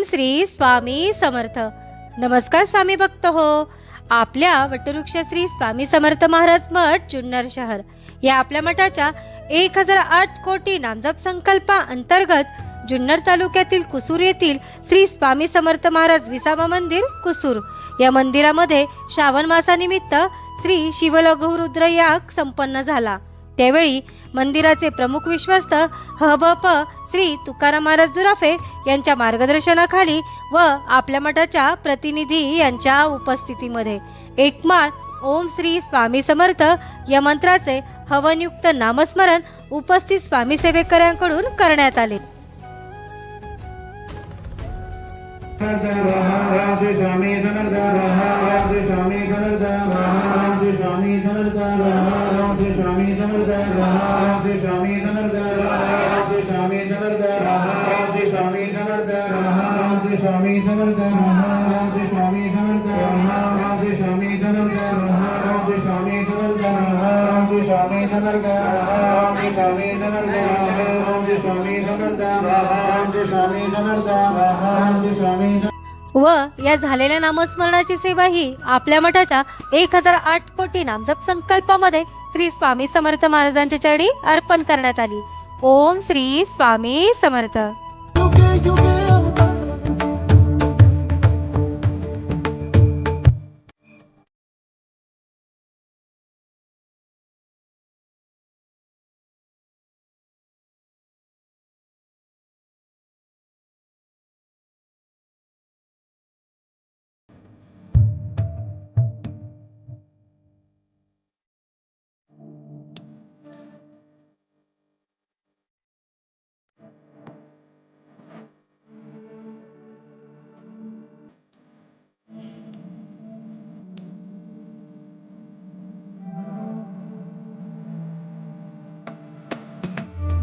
ओम श्री स्वामी समर्थ. नमस्कार स्वामी भक्त हो. आपल्या वटवृक्ष श्री स्वामी समर्थ महाराज मठ जुन्नर शहर. या आपल्या मठाच्या एक हजार आठ कोटी नामजप संकल्पा अंतर्गत जुन्नर तालुक्यातील कुसूर येथील श्री स्वामी समर्थ महाराज विसावा मंदिर कुसूर. या मंदिरामध्ये श्रावण मासानिमित्त श्री शिवलघुरुद्र याग संपन्न झाला. त्यावेळी मंदिराचे प्रमुख विश्वस्त हबप श्री तुकाराम महाराज दुराफे यांच्या मार्गदर्शनाखाली व आपल्या मठाच्या प्रतिनिधी यांच्या उपस्थितीमध्ये एकमाळ ओम श्री स्वामी समर्थ या मंत्राचे हवनयुक्त नामस्मरण उपस्थित स्वामी सेवेकऱ्यांकडून करण्यात आले राधे स्वामी समर्थ राधे स्वामी समर्थ राधे स्वामी समर्थ राधे स्वामी समर्थ राधे स्वामी समर्थ राधे स्वामी समर्थ राधे स्वामी समर्थ राधे स्वामी समर्थ राधे स्वामी समर्थ राधे स्वामी समर्थ राधे स्वामी समर्थ राधे स्वामी समर्थ राधे स्वामी स्वामी समर्थ राधे स्वामी स्वामी समर्थ व या झालेल्या नामस्मरणाची सेवा ही आपल्या मठाच्या एक हजार आठ कोटी नामजप संकल्पामध्ये श्री स्वामी समर्थ महाराजांच्या चरणी अर्पण करण्यात आली. ओम श्री स्वामी समर्थ.